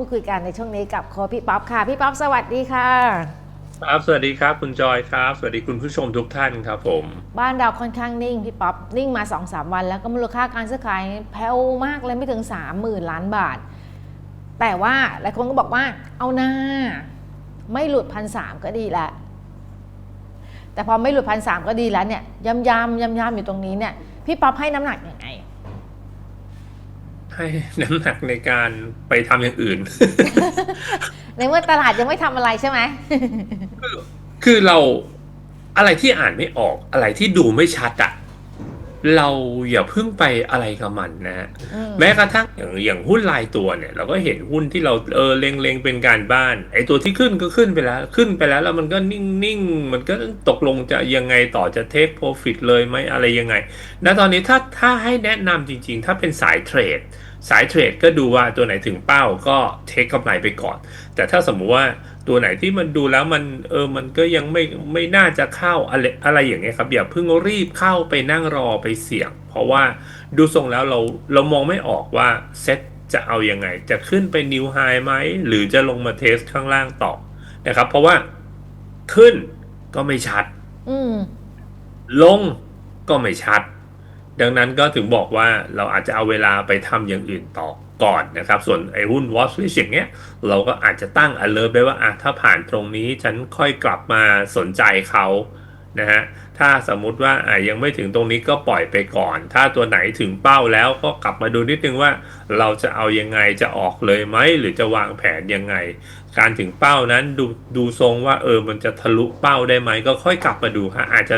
พูดคุยกันในช่วงนี้กับโค้ชพี่ป๊อปค่ะ พี่ป๊อปสวัสดีค่ะ ครับ สวัสดีครับ คุณจอยครับ สวัสดีคุณผู้ชมทุกท่านครับผม บ้านเราค่อนข้างนิ่งพี่ป๊อปนิ่งมา2อสวัน แล้วก็มูลค่าการซื้อขายแผ่วมากเลยไม่ถึง 30,000 ล้านบาท แต่ว่าหลายคนก็บอกว่าเอาหน้า ไม่หลุดพันสามก็ดีแล้วแต่พอไม่หลุดพันสามก็ดีแล้วเนี่ยย้ำย้ำย้ำย้ำอยู่ตรงนี้เนี่ยพี่ป๊อปให้น้ำหนักยังไง ให้น้ำหนักในการไปทำอย่างอื่น ในเมื่อตลาดยังไม่ทำอะไรใช่ไหมคือเราอะไรที่อ่านไม่ออกอะไรที่ดูไม่ชัดอะเราอย่าเพิ่งไปอะไรกับมันนะฮะอืมแม้กระทั่งอย่างอย่างหุ้นรายตัวเนี่ย เราก็เห็นหุ้นที่เราเออเล็งๆเป็นการบ้าน ไอ้ตัวที่ขึ้นก็ขึ้นไปแล้ว ขึ้นไปแล้วแล้วมันก็นิ่งๆมันก็ตกลงจะยังไงต่อจะเทคโปรฟิตเลยไหมอะไรยังไง ณตอนนี้ถ้าถ้าให้แนะนำจริง ๆ ถ้าเป็นสายเทรด สายเทรดก็ดูว่าตัวไหนถึงเป้าก็เทคกำไรไปก่อน แต่ถ้าสมมุติว่าตัวไหนที่มันดูแล้วมันเออมันก็ยังไม่ไม่น่าจะเข้าอะไรอะไรอย่างเงี้ยครับอย่าเพิ่งรีบเข้าไปนั่งรอไปเสี่ยง เพราะว่าดูทรงแล้วเราเรามองไม่ออกว่าเซ็ตจะเอายังไง จะขึ้นไปนิวไฮไหมหรือจะลงมาเทสข้างล่างต่อนะครับ เพราะว่าขึ้นก็ไม่ชัดอืมลงก็ไม่ชัด ดังนั้นก็ถึงบอกว่าเราอาจจะเอาเวลาไปทำอย่างอื่นต่อก่อนนะครับ ส่วนไอ้หุ้น watch list อย่างเงี้ย เราก็อาจจะตั้ง alert ไปว่าอะถ้าผ่านตรงนี้ฉันค่อยกลับมาสนใจเขานะฮะถ้าสมมุติว่าอะยังไม่ถึงตรงนี้ก็ปล่อยไปก่อน ถ้าตัวไหนถึงเป้าแล้วก็กลับมาดูนิดนึงว่า เราจะเอายังไงจะออกเลยไหมหรือจะวางแผนยังไง การถึงเป้านั้นดูดูทรงว่าเออมันจะทะลุเป้าได้ไหมก็ค่อยกลับมาดูฮะอาจจะ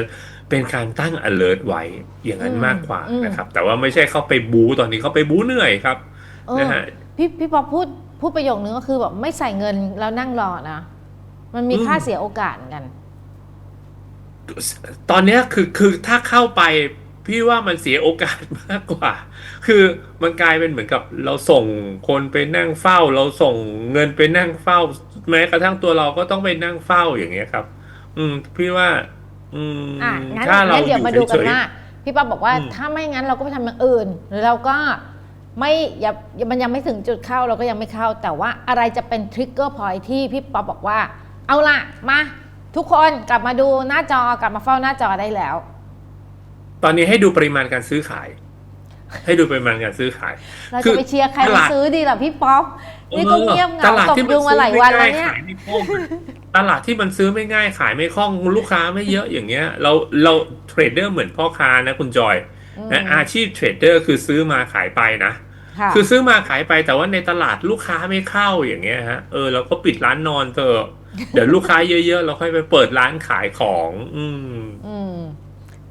เป็นการตั้ง alert ไว้อย่างนั้นอืมมากกว่าอืมนะครับ แต่ว่าไม่ใช่เข้าไปบูตอนนี้เข้าไปบูเหนื่อยครับเออนะฮะพี่พี่ป๊อปพูดพูดประโยคนึงก็คือแบบไม่ใส่เงินแล้วนั่งรอนะ มันมีอืมค่าเสียโอกาสเหมือนกัน ตอนเนี้ยคือคือถ้าเข้าไปพี่ว่ามันเสียโอกาสมากกว่า คือมันกลายเป็นเหมือนกับเราส่งคนไปนั่งเฝ้า เราส่งเงินไปนั่งเฝ้า แม้กระทั่งตัวเราก็ต้องไปนั่งเฝ้าอย่างเงี้ยครับ อืม พี่ว่า อืมอะงั้นถ้าเรางั้นเดี๋ยวมาดูกันฉยๆว่าพี่ป๊อปบอกว่าอืม ถ้าไม่งั้นเราก็ไปทำอย่างอื่น หรือเราก็ไม่อย่ามันยังไม่ถึงจุดเข้าเราก็ยังไม่เข้า แต่ว่าอะไรจะเป็นทริกเกอร์พอยที่พี่ป๊อปบอกว่า เอาล่ะมาทุกคนกลับมาดูหน้าจอกลับมาเฝ้าหน้าจอได้แล้วตอนนี้ให้ดูปริมาณการซื้อขาย ให้ดูปริมาณการซื้อขาย เราคืจะอไปเชียร์ใครตมาลาด ซื้อดีล่ะพี่ป๊อป นี่ก็เงียบเหตงาลาดตกที่มันยุงมาซื้อหลายไม่วันง่าแล้ยวเนี่ยขายไม่คล่องตลาดที่มันซื้อไม่ง่ายขายไม่คล่องลูกค้าไม่เยอะอย่างเงี้ย เราเราเทรดเดอร์เหมือนพ่อค้านะคุณจอยอืมนะอาชีพเทรดเดอร์คือซื้อมาขายไปนะค่ะคือซื้อมาขายไปแต่ว่าในตลาดลูกค้าไม่เข้าอย่างเงี้ยฮะเออเราก็ปิดร้านนอนเถอะเดี๋ยวลูกค้าเยอะๆเราค่อยไปเปิดร้านขายของ อืมอืม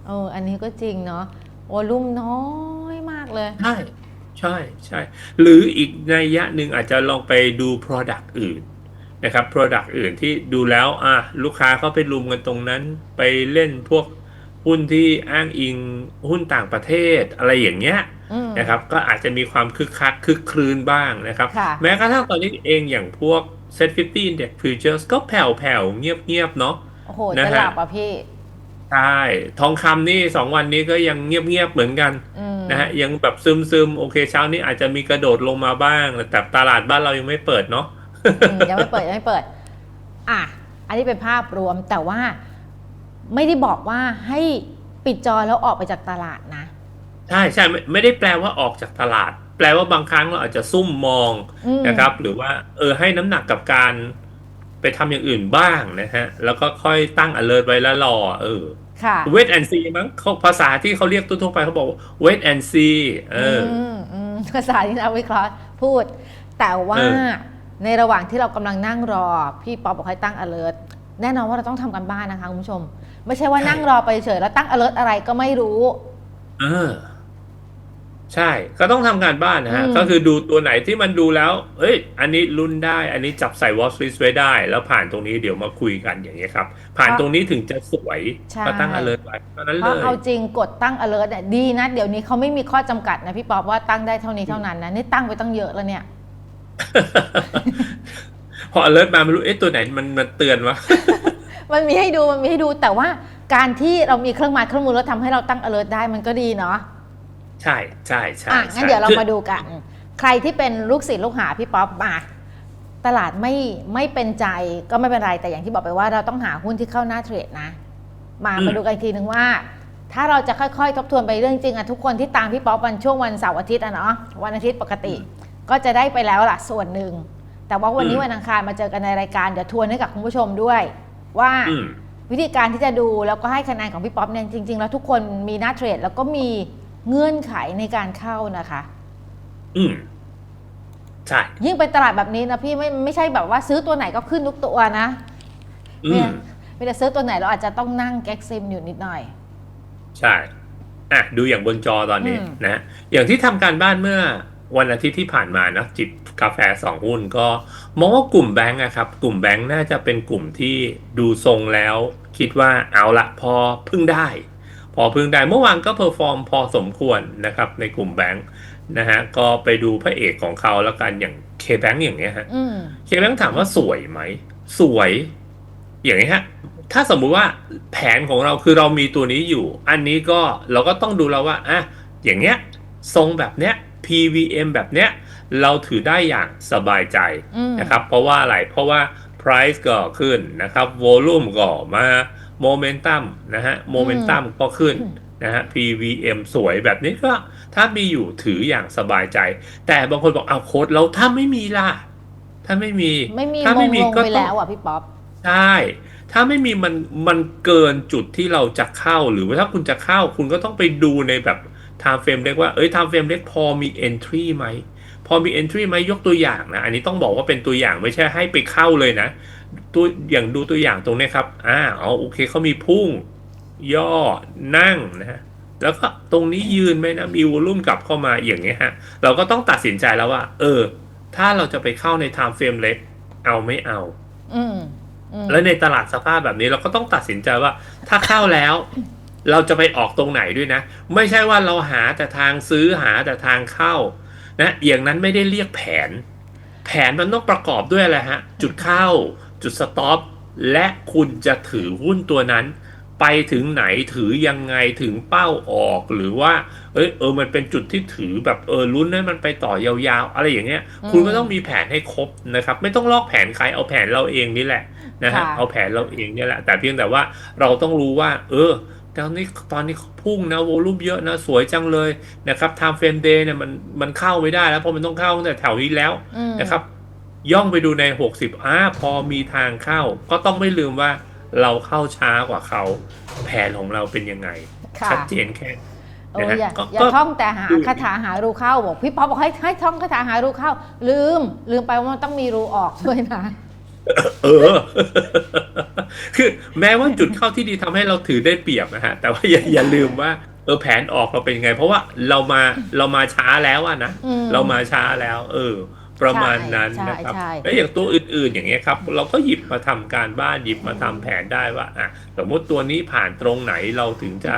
เอออันนี้ก็จริงเนาะวอลุ่มน้อยมากเลยใช่ ใช่ใช่หรืออีกในยยะหนึ่งอาจจะลองไปดู Product อื่นนะครับ Product อื่นที่ดูแล้วอะลูกค้าเขาไปรุมกันตรงนั้น ไปเล่นพวกหุ้นที่อ้างอิงหุ้นต่างประเทศอะไรอย่างเงี้ยอืมนะครับ ก็อาจจะมีความคึกคักคึกครื้นบ้างนะครับค่ะแม้กระทั่งตอนนี้เองอย่างพวก Set 50 Index Futures ก็แผ่วๆเงียบๆเนาะโอ้โหนะจะฮะหลับอะพี่ ใช่ทองคำนี่สองวันนี้ก็ยังเงียบๆเหมือนกันอืมนะฮะยังแบบซึมๆโอเคเช้านี้อาจจะมีกระโดดลงมาบ้าง แต่ตลาดบ้านเรายังไม่เปิดเนาะ อืมยังไม่เปิดยังไม่เปิด อะ อันนี้เป็นภาพรวมแต่ว่าไม่ได้บอกว่าให้ปิดจอแล้วออกไปจากตลาดนะ ใช่ใช่ไม่ไม่ได้แปลว่าออกจากตลาด แปลว่าบางครั้งเราอาจจะซุ่มมองอืม นะครับ หรือว่าเออให้น้ำหนักกับการไปทำอย่างอื่นบ้างนะฮะ แล้วก็ค่อยตั้ง alert ไว้แล้วรอ เออ ค่ะ wait and see มั้งเขาภาษาที่เขาเรียกทั่วๆไปเขาบอกว่า wait and see เอออมอืมภาษาที่นักวิเคราะห์พูด แต่ว่าเออในระหว่างที่เรากำลังนั่งรอ พี่ป๊อปบอกให้ตั้ง alert แน่นอนว่าเราต้องทำกันบ้านนะคะคุณผู้ชม ไม่ใช่ว่านั่งรอไปเฉยแล้วตั้ง alert อะไรก็ไม่รู้ เออ ใช่ก็ต้องทำการบ้านนะฮะอืมก็คือดูตัวไหนที่มันดูแล้วเอ้ย อันนี้ลุ้นได้ อันนี้จับใส่ watch list ไว้ได้ แล้วผ่านตรงนี้เดี๋ยวมาคุยกันอย่างเงี้ยครับ ผ่านตรงนี้ถึงจะสวยใช่ก็ตั้ง alert ไว้เท่านั้นเพเลราะยเอาจริงกดตั้ง alert เนี่ยดีนะ เดี๋ยวนี้เขาไม่มีข้อจำกัดนะพี่ป๊อปว่าตั้งได้เท่านี้เท่านั้นนะนี่ตั้งไปตั้งเยอะแล้วเนี่ย พอ alert มาไม่รู้เอ๊ะตัวไหนมันมันเตือนวะมันมีให้ดูมันมีให้ดูแต่ว่าการที่เรามีเครื่องหมายเครื่องมือแล้วทำให้เราตั้ง alert ได้มันก็ดีเนาะ ใช่ใช่ใช่อะงั้นใช่เดี๋ยวเราคือมาดูกัน ใครที่เป็นลูกศิษย์ลูกหาพี่ป๊อปมาตลาดไม่ไม่เป็นใจก็ไม่เป็นไร แต่อย่างที่บอกไปว่าเราต้องหาหุ้นที่เข้าหน้าเทรดนะ มาอืมมาดูกันอีกทีหนึ่งว่า ถ้าเราจะค่อยๆ ทบทวนไปเรื่องจริงอะทุกคนที่ตามพี่ป๊อปวันช่วงวันเสาร์อาทิตย์อะเนาะวันอาทิตย์ปกติ ก็จะได้ไปแล้วล่ะส่วนหนึ่งแต่ว่าวันนี้วันอังคารมาเจอกันในรายการเดี๋ยวทวนให้กับคุณผู้ชมด้วย ว่าอืมวิธีการที่จะดูแล้วก็ให้คะแนนของพี่ป๊อปเนี่ยจริงๆ แล้วทุกคนมีหน้าเทรดแล้วก็มี เงื่อนไขในการเข้านะคะ อืมใช่ ยิ่งเป็นตลาดแบบนี้นะพี่ไม่ไม่ใช่แบบว่าซื้อตัวไหนก็ขึ้นทุกตัวนะอืเนี่ยมไม่ได้ซื้อตัวไหนเราอาจจะต้องนั่งแก๊กซิมอยู่นิดหน่อย ใช่อะดูอย่างบนจอตอนนี้อืมนะอย่างที่ทำการบ้านเมื่อวันอาทิตย์ที่ผ่านมานะจิบกาแฟสองหุ้นก็มองว่ากลุ่มแบงก์อะครับ กลุ่มแบงก์น่าจะเป็นกลุ่มที่ดูทรงแล้ว คิดว่าเอาละพอพึ่งได้ พอพึ่งได้เมื่อวานก็เพอร์ฟอร์มพอสมควรนะครับในกลุ่มแบงก์นะฮะก็ไปดูพระเอกของเขาแล้วกันอย่างเคแบงก์อย่างเงี้ยฮะอืมเคแบงค์ถามว่าสวยไหม สวย อย่างนี้ฮะถ้าสมมุติว่าแผนของเราคือเรามีตัวนี้อยู่ อันนี้ก็เราก็ต้องดูแล้วว่าอะอย่างเงี้ย ทรงแบบเนี้ย PVM แบบเนี้ย เราถือได้อย่างสบายใจอืมนะครับ เพราะว่าอะไรเพราะว่า price ก็ขึ้นนะครับ volume ก็มา momentum นะฮะ momentum ก็ขึ้นนะฮะ PVM สวยแบบนี้ก็ถ้ามีอยู่ถืออย่างสบายใจ แต่บางคนบอกเอาโค้ดแล้วถ้าไม่มีล่ะ ถ้าไม่มีไม่มีถ้ามงไม่มีลงก็ไปต้อแล้งวอะพี่ป๊อปใช่ถ้าไม่มีมันมันเกินจุดที่เราจะเข้าหรือว่าถ้าคุณจะเข้าคุณก็ต้องไปดูในแบบ time frame เล็กว่าเอ้ย time frame เล็กพอมี entry ไหมพอมี entry ไหมยกตัวอย่างนะ อันนี้ต้องบอกว่าเป็นตัวอย่างไม่ใช่ให้ไปเข้าเลยนะ ตัวอย่างดูตัวอย่างตรงเนี้ยครับอ่าอ๋อโอเคเขามีพุ่ง ย่อนั่งนะฮะแล้วก็ตรงนี้ยืนไหมนะมีวอลุ่มกลับเข้ามาอย่างเงี้ยฮะเราก็ต้องตัดสินใจแล้วว่า เออ ถ้าเราจะไปเข้าใน time frame เล็กเอาไม่เอาอืมอืมแล้วในตลาดสภาพแบบนี้เราก็ต้องตัดสินใจว่า ถ้าเข้าแล้ว เราจะไปออกตรงไหนด้วยนะ ไม่ใช่ว่าเราหาแต่ทางซื้อหาแต่ทางเข้า นะอย่างนั้นไม่ได้เรียกแผน แผนมันต้องประกอบด้วยอะไรฮะ จุดเข้า จุดสต็อปและคุณจะถือหุ้นตัวนั้น ไปถึงไหนถือยังไงถึงเป้าออกหรือว่าเอยเออมันเป็นจุดที่ถือแบบเออลุ้นให้มันไปต่อยาวๆ อะไรอย่างเงี้ยอืมคุณก็ต้องมีแผนให้ครบนะครับ ไม่ต้องลอกแผนใครเอาแผนเราเองนี่แหละนะฮะค่ะเอาแผนเราเองเนี่ยแหละ แต่เพียงแต่ว่าเราต้องรู้ว่า เออตอนนี้ตอนนี้พุ่งนะโวลุ่มเยอะนะสวยจังเลยนะครับ time frame day เนี่ยมันมันเข้าไม่ได้แล้วเพราะมันต้องเข้าตั้งแต่แถวนี้แล้วอืมนะครับ ย่องไปดูใน 60อ่าพอมีทางเข้า ก็ต้องไม่ลืมว่าเราเข้าช้ากว่าเขา แผนของเราเป็นยังไงค่ะชัดเจนแค่เอออย่าก็อย่าก็ท่องแต่หาดูคาถาหารูเข้าบอกพี่ป๊อปบอกให้ให้ท่องคาถาหารูเข้า ลืม ลืมไปว่ามันต้องมีรูออกด้วยนะเออ คือแม้ว่าจุดเข้าที่ดีทำให้เราถือได้เปรียบนะฮะ แต่ว่าอย่าอย่าลืมว่าเออแผนออกเราเป็นยังไง เพราะว่าเรามาเรามาช้าแล้วอะนะอืมเรามาช้าแล้ว เออ ประมาณนั้นใช่นะครับใช่แล้วอย่างตัวอื่นๆอย่างเงี้ยครับ เราก็หยิบมาทำการบ้านหยิบมาทำแผนได้ว่าอะสมมติตัวนี้ผ่านตรงไหนเราถึงจะ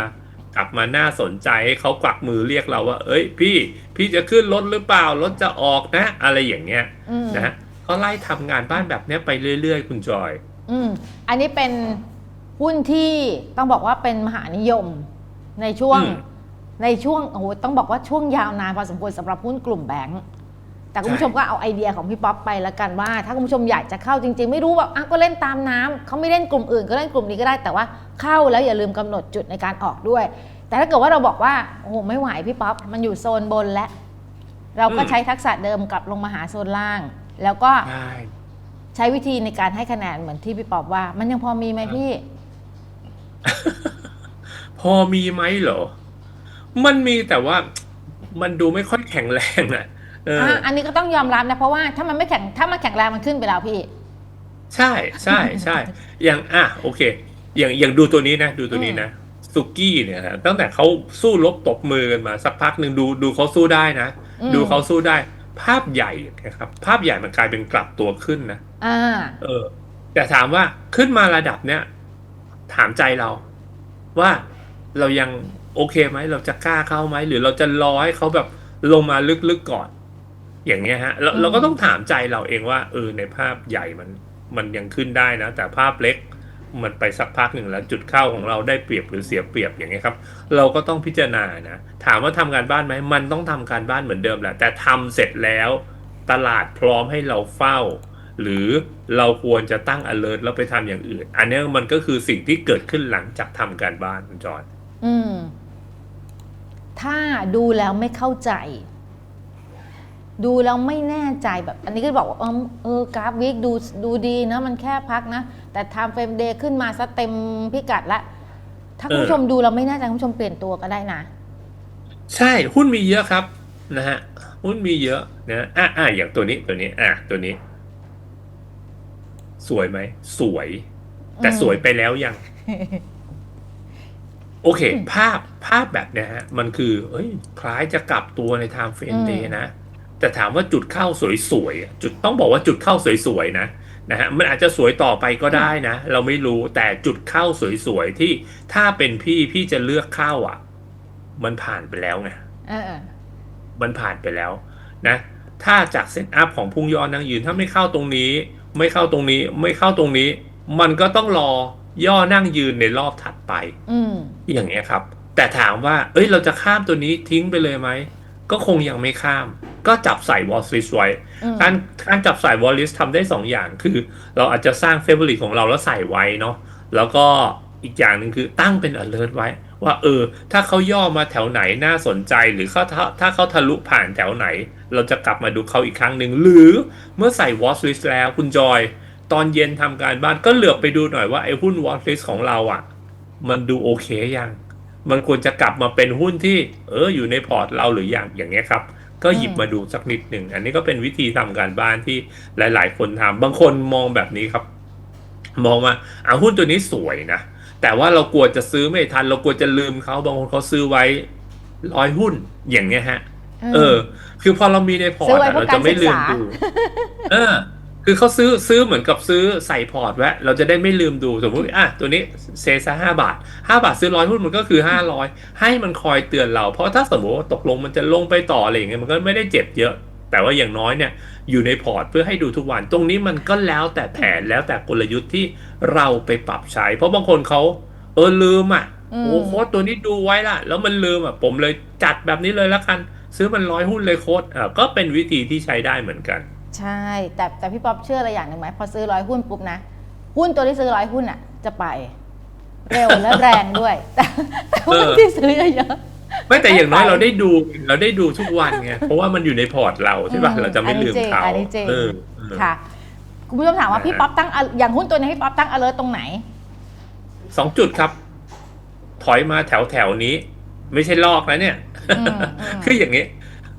กลับมาน่าสนใจให้เขากวักมือเรียกเราว่า เอ้ย พี่ พี่จะขึ้นรถหรือเปล่ารถจะออกนะ อะไรอย่างเงี้ยอืมนะฮะเขาไล่ทำงานบ้านแบบเนี้ยไปเรื่อยๆ คุณจอย อืมอันนี้เป็นหุ้นที่ต้องบอกว่าเป็นมหานิยมในช่วงอืมในช่วงโอ้โหต้องบอกว่าช่วงยาวนานพอสมควรสำหรับหุ้นกลุ่มแบงก์ แต่คุณผู้ชมก็เอาไอเดียของพี่ป๊อปไปแล้วกันว่า ถ้าคุณผู้ชมอยากจะเข้าจริง ๆ ไม่รู้แบบอะก็เล่นตามน้ำเขาไม่เล่นกลุ่มอื่นก็เล่นกลุ่มนี้ก็ได้แต่ว่าเข้าแล้วอย่าลืมกำหนดจุดในการออกด้วย แต่ถ้าเกิดว่าเราบอกว่าโอ้โหไม่ไหวพี่ป๊อปมันอยู่โซนบนแล้วเราก็อืมใช้ทักษะเดิมกลับลงมาหาโซนล่าง แล้วก็ใช่ใช้วิธีในการให้คะแนนเหมือนที่พี่ป๊อบว่า มันยังพอมีไหมพี่ พอมีไหมเหรอ มันมีแต่ว่ามันดูไม่ค่อยแข็งแรงอะเอออะอันนี้ก็ต้องยอมรับนะเพราะว่าถ้ามันไม่แข็งถ้ามันแข็งแรงมันขึ้นไปแล้วพี่ ใช่ใช่ใช่อย่างอะโอเค อย่างอย่างดูตัวนี้นะ ดูตัวนี้นะสุกี้เนี่ยนะตั้งแต่เขาสู้รบตบมือกันมา สักพักหนึ่งดูดูเขาสู้ได้นะอืมดูเขาสู้ได้ ภาพใหญ่นะครับ ภาพใหญ่มันกลายเป็นกลับตัวขึ้นนะอ่า เออ แต่ถามว่าขึ้นมาระดับเนี้ยถามใจเรา ว่าเรายังโอเคไหมเราจะกล้าเข้าไหมหรือเราจะรอให้เขาแบบลงมาลึกๆก่อน อย่างเงี้ยฮะเราอืมเราก็ต้องถามใจเราเองว่าเออในภาพใหญ่มันมันยังขึ้นได้นะ แต่ภาพเล็กมันไปสักพักหนึ่งแล้วจุดเข้าของเราได้เปรียบหรือเสียเปรียบอย่างเงี้ยครับ เราก็ต้องพิจารณานะถามว่าทำการบ้านไหมมันต้องทำการบ้านเหมือนเดิมแหละแต่ทำเสร็จแล้วตลาดพร้อมให้เราเฝ้า หรือเราควรจะตั้ง alert แล้วไปทำอย่างอื่น อันเนี้ยมันก็คือสิ่งที่เกิดขึ้นหลังจากทำการบ้านคุณจอยอืมถ้าดูแล้วไม่เข้าใจ ดูแล้วไม่แน่ใจแบบ อันนี้ก็บอกว่าเออเออกราฟวิกดูดูดีนะมันแค่พักนะ แต่ไทม์เฟรมเดย์ขึ้นมาซะเต็มพิกัดละ ถ้าคุณผู้ชมดูแล้วไม่แน่ใจคุณผู้ชมเปลี่ยนตัวก็ได้นะ ใช่หุ้นมีเยอะครับนะฮะหุ้นมีเยอะนะอะอะอย่างตัวนี้ตัวนี้ อะตัวนี้ สวยไหม สวย แต่อืมสวยไปแล้วยัง โอเค ภาพภาพแบบเนี้ยฮะ มันคือ เอ้ย คล้ายจะกลับตัวในไทม์เฟรมเดย์นะ แต่ถามว่าจุดเข้าสวยๆอะจุดต้องบอกว่าจุดเข้าสวยๆนะนะฮะมันอาจจะสวยต่อไปก็ได้นะ เราไม่รู้แต่จุดเข้าสวยๆที่ถ้าเป็นพี่พี่จะเลือกเข้าอะ มันผ่านไปแล้วไงเออมันผ่านไปแล้ว นะ ถ้าจากเซตอัพของพุ่งย่อนั่งยืนถ้าไม่เข้าตรงนี้ ไม่เข้าตรงนี้ ไม่เข้าตรงนี้ มันก็ต้องรอย่อนั่งยืนในรอบถัดไป อืมอย่างเงี้ยครับ แต่ถามว่า เอ้ยเราจะข้ามตัวนี้ทิ้งไปเลยไหมก็คงยังไม่ข้าม ก็จับใส่วอลลิสไว้อืมการการจับใส่วอลลิสทำได้สองอย่างคือ เราอาจจะสร้างเฟเวอร์ลิของเราแล้วใส่ไว้เนาะแล้วก็อีกอย่างหนึ่งคือตั้งเป็น alert ไว้ ว่าเออ ถ้าเขาย่อมาแถวไหนน่าสนใจหรือเขาถ้าถ้าเขาทะลุผ่านแถวไหน เราจะกลับมาดูเขาอีกครั้งหนึ่งหรือเมื่อใส่ watch list แล้วคุณจอย ตอนเย็นทำการบ้านก็เหลือบไปดูหน่อยว่าไอ้หุ้น watch list ของเราอะ มันดูโอเคยังมันควรจะกลับมาเป็นหุ้นที่ เอออยู่ในพอร์ตเราหรือยังอย่างเงี้ยครับ ก็หยิบอืมมาดูสักนิดหนึ่ง อันนี้ก็เป็นวิธีทำการบ้านที่หลาย ๆ คนทำบางคนมองแบบนี้ครับ มองว่าอะหุ้นตัวนี้สวยนะ แต่ว่าเรากลัวจะซื้อไม่ทัน เรากลัวจะลืมเขาบางคนเขาซื้อไว้ร้อยหุ้นอย่างเงี้ยฮะ เออ คือพอเรามีในพอร์ซื้ตอไว้อะเพื่อเราจะไม่ลืมการศึกษาดู เออ คือเขาซื้อซื้อเหมือนกับซื้อใส่พอร์ตไว้เราจะได้ไม่ลืมดูสมมติอะตัวนี้เซซะห้าบาทห้าบาทซื้อร้อยหุ้นมันก็คือห้าร้อยให้มันคอยเตือนเรา เพราะถ้าสมมติว่าตกลงมันจะลงไปต่ออะไรอย่างเงี้ยมันก็ไม่ได้เจ็บเยอะ แต่ว่าอย่างน้อยเนี่ยอยู่ในพอร์ตเพื่อให้ดูทุกวัน ตรงนี้มันก็แล้วแต่แผนแล้วแต่กลยุทธ์ที่เราไปปรับใช้ เพราะบางคนเขาเออลืมอะอืมโอ้โค้ดตัวนี้ดูไว้ละแล้วมันลืมอะผมเลยจัดแบบนี้เลยละกัน ซื้อมันร้อยหุ้นเลยโค้ดอ่าก็เป็นวิธีที่ใช้ได้เหมือนกัน ใช่ แต่แต่พี่ป๊อปเชื่ออะไรอย่างหนึ่งไหมพอซื้อร้อยหุ้นปุ๊บนะ หุ้นตัวที่ซื้อร้อยหุ้นอะ จะไป เร็วและแรงด้วย แต่แต่หุ้นเออที่ซื้อเยอะไม่แต่อย่างน้อยไม่ไปเราได้ดูเราได้ดูทุกวันไงเพราะว่ามันอยู่ในพอร์ตเราใช่ป่ะอืมเราจะไม่ลืมเขาอันนี้จริงเออๆเออค่ะคุณผู้ชมถามว่านะฮะพี่ป๊อปตั้ง al- อย่างหุ้นตัวนี้พี่ป๊อปตั้ง alert ตรงไหนสองจุดครับ ถอยมาแถวแถวๆนี้ ไม่ใช่ลอกนะเนี่ยอืมอืมคืออย่างนี้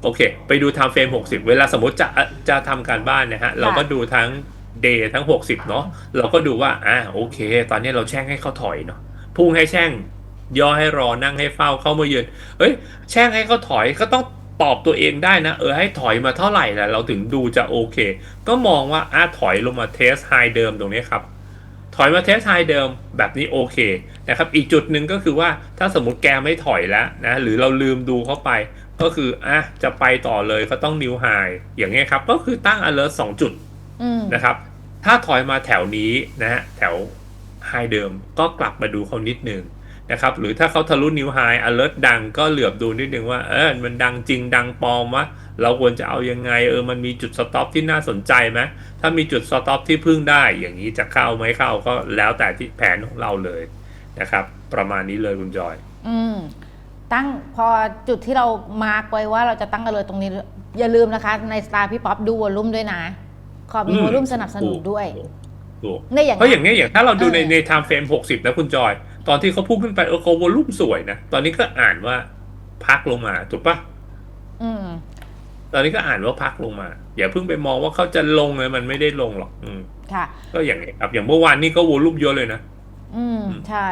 โอเค ไปดู time frame 60 เวลาสมมติจะจะทำการบ้านเนะฮะ เราก็ดูทั้ง day ทั้ง 60 เนาะเราก็ดูว่า อ่าโอเค ตอนนี้เราแช่งให้เขาถอยเนาะพุ่งให้แช่ง ย่อให้รอนั่งให้เฝ้าเข้ามายืนเอ้ย แช่งให้เขาถอยก็ต้องตอบตัวเองได้นะ เออให้ถอยมาเท่าไหร่แหละเราถึงดูจะโอเค ก็มองว่าอะถอยลงมาเทสไฮเดิมตรงนี้ครับ ถอยมาเทสไฮเดิมแบบนี้โอเคนะครับ อีกจุดหนึ่งก็คือว่าถ้าสมมติแกไม่ถอยแล้วนะ หรือเราลืมดูเข้าไป ก็คืออะจะไปต่อเลยก็ต้องนิวไฮอย่างเงี้ยครับ ก็คือตั้ง alert 2 จุดอืมนะครับ ถ้าถอยมาแถวนี้นะฮะแถวไฮเดิมก็กลับมาดูเขานิดนึงนะครับ หรือถ้าเขาทะลุนิวไฮ alert ดังก็เหลือบดูนิดนึงว่า เออมันดังจริงดังปลอมวะเราควรจะเอายังไงเออมันมีจุดสต็อปที่น่าสนใจไหมถ้ามีจุดสต็อปที่พึ่งได้ อย่างนี้จะเข้าไม่เข้าก็แล้วแต่ที่แผนของเราเลยนะครับ ประมาณนี้เลยคุณจอย อืม ตั้งพอจุดที่เรามาร์กไว้ว่าเราจะตั้ง alert ตรงนี้ อย่าลืมนะคะ ในสไตล์พี่ป๊อปดูวอลลุ่มด้วยนะ ขอมีอืมวอลลุ่มสนับสนุนด้วยถูกในอย่างเพราะอย่างเงี้ยอย่างถ้าเราดูในเออใน time frame 60นะคุณจอย ตอนที่เขาพุ่งขึ้นไปเออเขาวอลุ่มสวยนะตอนนี้ก็อ่านว่าพักลงมาถูกปะอืมตอนนี้ก็อ่านว่าพักลงมาอย่าเพิ่งไปมองว่าเขาจะลงเลยมันไม่ได้ลงหรอก อืมค่ะ ก็อย่างนี้ยครับอย่างเมื่อวานนี้ก็วอลุ่มเยอะเลยนะ อืมอืมใช่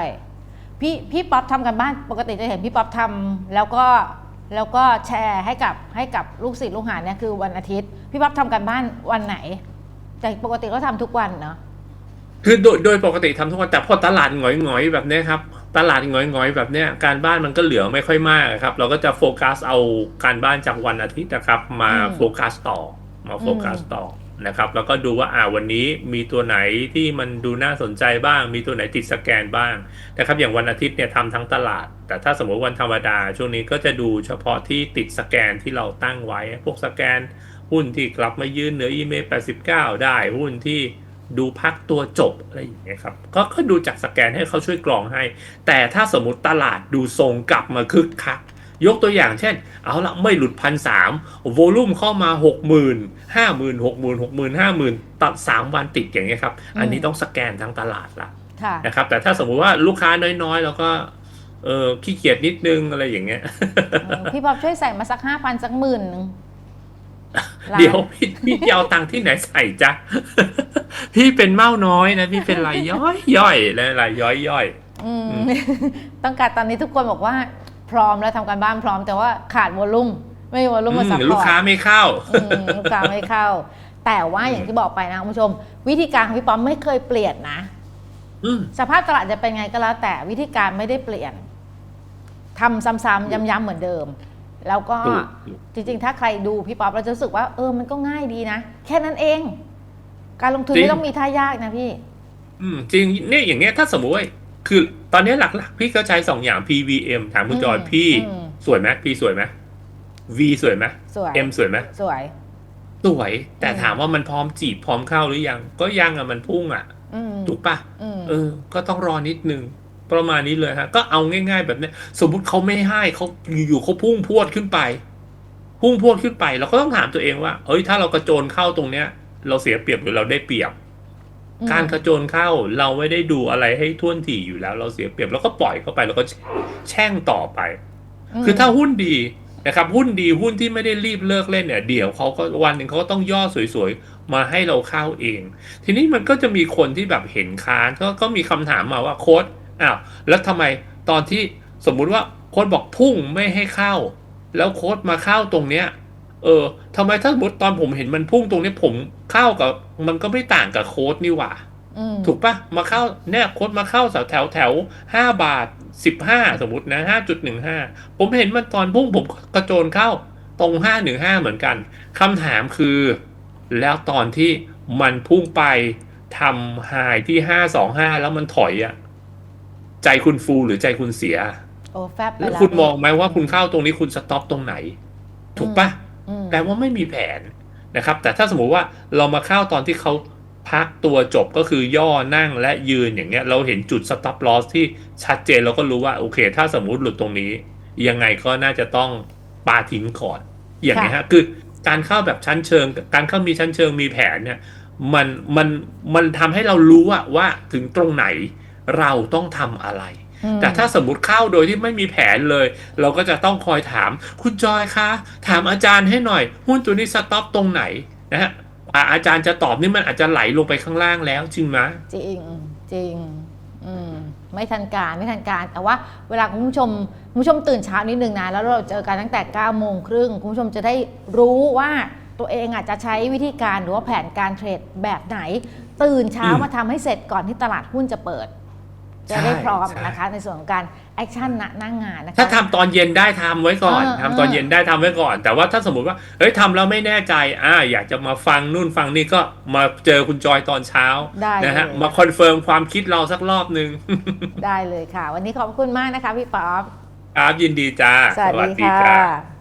พี่พี่ป๊อปทำกันบ้านปกติจะเห็นพี่ป๊อปทำแล้วก็แล้วก็แชร์ให้กับให้กับลูกศิษย์ลูกหาเนี่ยคือวันอาทิตย์ พี่ป๊อปทำกันบ้านวันไหน แต่ปกติก็ทำทุกวันเนาะคือโดยโดยปกติทำทุกวันแต่พอตลาดหงอยๆแบบเนี้ยครับตลาดหงอยๆแบบเนี้ยการบ้านมันก็เหลือไม่ค่อยมากครับ เราก็จะโฟกัสเอาการบ้านจากวันอาทิตย์นะครับ มาอืมโฟกัสต่อมาโฟกัสต่อ นะครับ แล้วก็ดูว่าอ่าวันนี้มีตัวไหนที่มันดูน่าสนใจบ้าง มีตัวไหนติดสแกนบ้างนะครับ อย่างวันอาทิตย์เนี่ยทำทั้งตลาด แต่ถ้าสมมติวันธรรมดา ช่วงนี้ก็จะดูเฉพาะที่ติดสแกนที่เราตั้งไว้ พวกสแกนหุ้นที่กลับมายืนเหนือ EMA 89 ได้หุ้นที่ดูพักตัวจบอะไรอย่างเงี้ยครับก็ก็ดูจากสแกนให้เขาช่วยกรองให้ แต่ถ้าสมมติตลาดดูทรงกลับมาคึกคัก ยกตัวอย่างเช่น เอาละไม่หลุดพันสามโวลุ่มเข้ามาหกหมื่นห้าหมื่นหกหมื่นหกหมื่นห้าหมื่นตัดสามวันติดอย่างเงี้ยครับ อันนี้ต้องสแกนทางตลาดละค่ะนะครับ แต่ถ้าสมมุติว่าลูกค้าน้อยๆ แล้วก็เออขี้เกียจนิดนึงอะไรอย่างเงี้ยเออพี่ป๊อปช่วยใส่มาสักห้าพันสักหมื่นหนึ่งล้านเดี๋ยวพี่พี่จะเอาตังค์ที่ไหนใส่จ๊ะ พี่เป็นเมาน้อยนะ พี่เป็นรายย่อยย่อยและรายย่อยย่อยอืมต้องการตอนนี้ทุกคนบอกว่า พร้อมแล้วทำการบ้านพร้อมแต่ว่าขาดวอลลุ่มไม่มีวอลลุ่มมาซัพพอร์ต ลูกค้าไม่เข้า อืมลูกค้าไม่เข้า แต่ว่าอย่างที่บอกไปนะคุณผู้ชม วิธีการของพี่ป๊อมไม่เคยเปลี่ยนนะ อืม สภาพตลาดจะเป็นไงก็แล้วแต่วิธีการไม่ได้เปลี่ยนทำซ้ำๆย้ำๆเหมือนเดิม แล้วก็ถูกจริงๆ ถ้าใครดูพี่ป๊อปเราจะรู้สึกว่าเออมันก็ง่ายดีนะ แค่นั้นเอง การลงทุนจริงไม่ต้องมีท่ายากนะพี่ อืมจริงเนี่ยอย่างเงี้ยถ้าสมมติว่า คือตอนนี้หลักๆ พี่ก็ใช้สองอย่าง PVM ถามคุณจอยอืมพี่อืมสวยไหมพี่สวยไหม V สวยไหมสวย M สวยไหมสวย สวย แต่อืมถามว่ามันพร้อมจีบพร้อมเข้าหรือยัง ก็ยังอะมันพุ่งอะอืมถูกปะอืมเออ ก็ต้องรอนิดนึงประมาณนี้เลยฮะ ก็เอาง่าย ๆ แบบเนี้ยสมมุติเขาไม่ให้เขาอยู่ๆเขาพุ่งพรวดขึ้นไป พุ่งพรวดขึ้นไป เราก็ต้องถามตัวเองว่า เอ้ยถ้าเรากระโจนเข้าตรงเนี้ย เราเสียเปรียบหรือเราได้เปรียบอืม การกระโจนเข้าเราไม่ได้ดูอะไรให้ท่วนถี่อยู่แล้ว เราเสียเปรียบแล้วก็ปล่อยเข้าไปแล้วก็แช่งต่อไปมคือถ้าหุ้นดีนะครับหุ้นดีหุ้นที่ไม่ได้รีบเลิกเล่นเนี่ยเดี๋ยวเขาก็วันหนึ่งเขาก็ต้องย่อสวยๆ มาให้เราเข้าเอง ทีนี้มันก็จะมีคนที่แบบเห็นค้านก็ก็มีคำถามมาว่าโค้ดอ้าวแล้วทำไมตอนที่สมมุติว่าโค้ดบอกพุ่งไม่ให้เข้า แล้วโค้ดมาเข้าตรงเนี้ย เออทำไมถ้าสมมติตอนผมเห็นมันพุ่งตรงเนี้ยผมเข้ากับ มันก็ไม่ต่างกับโค้ดนี่หว่าอืมถูกปะมาเข้าเนี่ยโค้ดมาเข้าแถวแถวแถวห้าบาทสิบห้าสมมตินะห้าจุดหนึ่งห้าผมเห็นมันตอนพุ่งผมกระโจนเข้าตรงห้าหนึ่งห้าเหมือนกันคำถามคือ แล้วตอนที่มันพุ่งไปทำไฮที่ห้าสองห้าแล้วมันถอยอะใจคุณฟูหรือใจคุณเสียโอ้แฟบไปแล้วแล้วคุณมองไหมว่าคุณเข้าตรงนี้คุณสต็อปตรงไหน ถูกปะอืม แปลว่าไม่มีแผนนะครับ แต่ถ้าสมมุติว่าเรามาเข้าตอนที่เขาพักตัวจบก็คือย่อนั่งและยืนอย่างเงี้ย เราเห็นจุด stop loss ที่ชัดเจนเราก็รู้ว่าโอเค ถ้าสมมุติหลุดตรงนี้ ยังไงก็น่าจะต้องปาทิ้งก่อน อย่างนี้ยฮะคือการเข้าแบบชั้นเชิง การเข้ามีชั้นเชิงมีแผนเนี่ยมันมันมันทำให้เรารู้อะว่าถึงตรงไหนเราต้องทำอะไรอืม แต่ถ้าสมมติเข้าโดยที่ไม่มีแผนเลย เราก็จะต้องคอยถาม คุณจอยคะ ถามอาจารย์ให้หน่อย หุ้นตัวนี้สต็อปตรงไหนนะฮะอ่าอาจารย์จะตอบนี่มันอาจจะไหลลงไปข้างล่างแล้วจริงไหมจริงจริงอืมไม่ทันการไม่ทันการ แต่ว่าเวลาคุณผู้ชมคุณผู้ชมตื่นเช้านิดนึงนะ แล้วเราเจอกันตั้งแต่9ก้าโมงครึ่งคุณผู้ชมจะได้รู้ว่าตัวเองอาจจะใช้วิธีการหรือว่าแผนการเทรดแบบไหน ตื่นเช้าอืมมาทำให้เสร็จก่อนที่ตลาดหุ้นจะเปิด จะได้ใช่พร้อมใช่ นะคะ ในส่วนของการแอคชั่นณหน้างงานนะคะ ถ้าทำตอนเย็นได้ทำไว้ก่อนเออทำตอนเออเย็นได้ทำไว้ก่อน แต่ว่าถ้าสมมติว่าเฮ้ยทำแล้วไม่แน่ใจอ่าอยากจะมาฟังนู่นฟังนี่ก็มาเจอคุณจอยตอนเช้าได้นะฮะเลย มาคอนเฟิร์มความคิดเราสักรอบหนึ่งได้เลยค่ะ วันนี้ขอบคุณมากนะคะพี่ป๊อป ครับยินดีจ้า สวัสดีค่ะ